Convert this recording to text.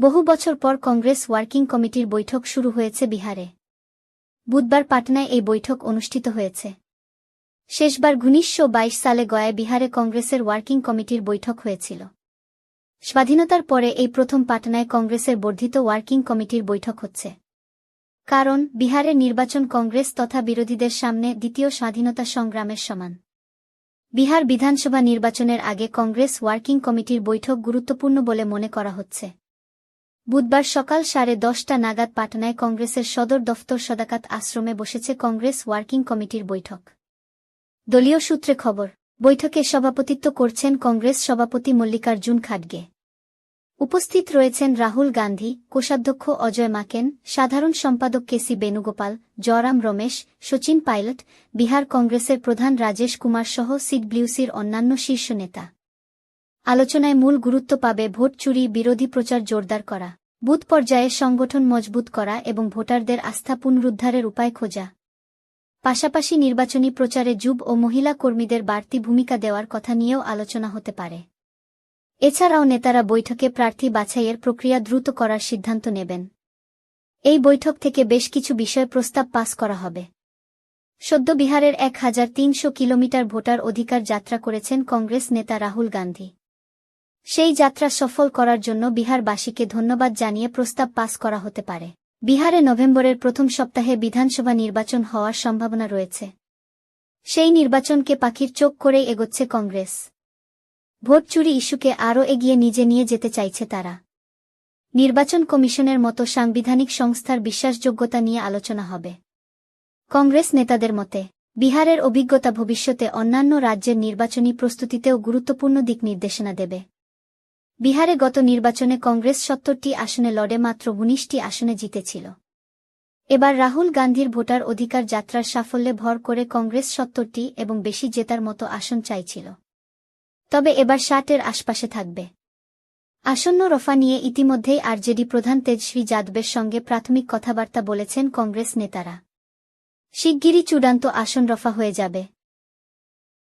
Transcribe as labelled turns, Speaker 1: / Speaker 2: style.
Speaker 1: বহু বছর পর কংগ্রেস ওয়ার্কিং কমিটির বৈঠক শুরু হয়েছে বিহারে। বুধবার পাটনায় এই বৈঠক অনুষ্ঠিত হয়েছে। শেষবার উনিশশো বাইশ সালে গয়ায় বিহারে কংগ্রেসের ওয়ার্কিং কমিটির বৈঠক হয়েছিল। স্বাধীনতার পরে এই প্রথম পাটনায় কংগ্রেসের বর্ধিত ওয়ার্কিং কমিটির বৈঠক হচ্ছে। কারণ বিহারের নির্বাচন কংগ্রেস তথা বিরোধীদের সামনে দ্বিতীয় স্বাধীনতা সংগ্রামের সমান। বিহার বিধানসভা নির্বাচনের আগে কংগ্রেস ওয়ার্কিং কমিটির বৈঠক গুরুত্বপূর্ণ বলে মনে করা হচ্ছে। বুধবার সকাল সাড়ে দশটা নাগাদ পাটনায় কংগ্রেসের সদর দফতর সদাকাত আশ্রমে বসেছে কংগ্রেস ওয়ার্কিং কমিটির বৈঠক। দলীয় সূত্রে খবর, বৈঠকে সভাপতিত্ব করছেন কংগ্রেস সভাপতি মল্লিকার্জুন খাডগে। উপস্থিত রয়েছেন রাহুল গান্ধী, কোষাধ্যক্ষ অজয় মাকেন, সাধারণ সম্পাদক কেসি বেণুগোপাল, জয়রাম রমেশ, সচিন পাইলট, বিহার কংগ্রেসের প্রধান রাজেশ কুমার সহ সিডব্লিউসির অন্যান্য শীর্ষ নেতা। আলোচনায় মূল গুরুত্ব পাবে ভোট চুরি, বিরোধী প্রচার জোরদার করা। বুথ পর্যায়ে সংগঠন মজবুত করা এবং ভোটারদের আস্থা পুনরুদ্ধারের উপায় খোঁজা। পাশাপাশি নির্বাচনী প্রচারে যুব ও মহিলা কর্মীদের বাড়তি ভূমিকা দেওয়ার কথা নিয়েও আলোচনা হতে পারে। এছাড়াও নেতারা বৈঠকে প্রার্থী বাছাইয়ের প্রক্রিয়া দ্রুত করার সিদ্ধান্ত নেবেন। এই বৈঠক থেকে বেশ কিছু বিষয় প্রস্তাব পাস করা হবে। সদ্য বিহারের এক হাজার তিনশো কিলোমিটার ভোটার অধিকার যাত্রা করেছেন কংগ্রেস নেতা রাহুল গান্ধী। সেই যাত্রা সফল করার জন্য বিহারবাসীকে ধন্যবাদ জানিয়ে প্রস্তাব পাস করা হতে পারে। বিহারে নভেম্বরের প্রথম সপ্তাহে বিধানসভা নির্বাচন হওয়ার সম্ভাবনা রয়েছে। সেই নির্বাচনকে পাখির চোখ করেই এগোচ্ছে কংগ্রেস। ভোট চুরি ইস্যুকে আরও এগিয়ে নিজে নিয়ে যেতে চাইছে তারা। নির্বাচন কমিশনের মতো সাংবিধানিক সংস্থার বিশ্বাসযোগ্যতা নিয়ে আলোচনা হবে। কংগ্রেস নেতাদের মতে, বিহারের অভিজ্ঞতা ভবিষ্যতে অন্যান্য রাজ্যের নির্বাচনী প্রস্তুতিতেও গুরুত্বপূর্ণ দিক নির্দেশনা দেবে। বিহারে গত নির্বাচনে কংগ্রেস সত্তরটি আসনে লড়ে মাত্র উনিশটি আসনে জিতেছিল। এবার রাহুল গান্ধীর ভোটার অধিকার যাত্রার সাফল্যে ভর করে কংগ্রেস সত্তরটি এবং বেশি জেতার মতো আসন চাইছিল। তবে এবার ষাটের আশপাশে থাকবে। আসন্ন রফা নিয়ে ইতিমধ্যেই আরজেডি প্রধান তেজস্বী যাদবের সঙ্গে প্রাথমিক কথাবার্তা বলেছেন কংগ্রেস নেতারা। শিগগিরই চূড়ান্ত আসন রফা হয়ে যাবে।